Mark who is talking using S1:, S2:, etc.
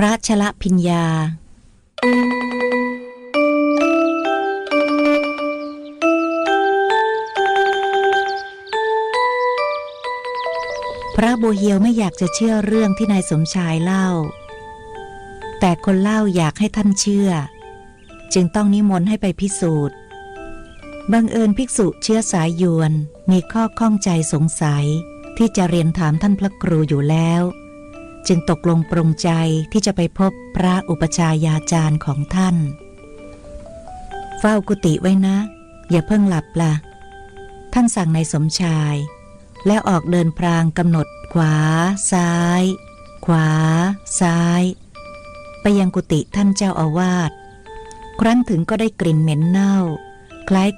S1: พระชละพิญญา พระโบเฮียวไม่อยากจะเชื่อเรื่องที่นายสมชายเล่า แต่คนเล่าอยากให้ท่านเชื่อ จึงต้องนิมนต์ให้ไปพิสูจน์ บังเอิญภิกษุเชื้อสายยวนมีข้อข้องใจสงสัยที่จะเรียนถามท่านพระครูอยู่แล้ว จึงตกลงปรงใจที่จะไปพบพระอุปชายาจารย์ของท่าน เฝ้ากุฏิไว้นะ อย่าเพิ่งหลับละท่านสั่งในสมชาย แล้วออกเดินพรางกำหนดขวา ซ้าย ขวา ซ้าย ไปยังกุฏิท่านเจ้าอาวาส ครั้นถึงก็ได้กลิ่นเหม็นเน่า คล้าย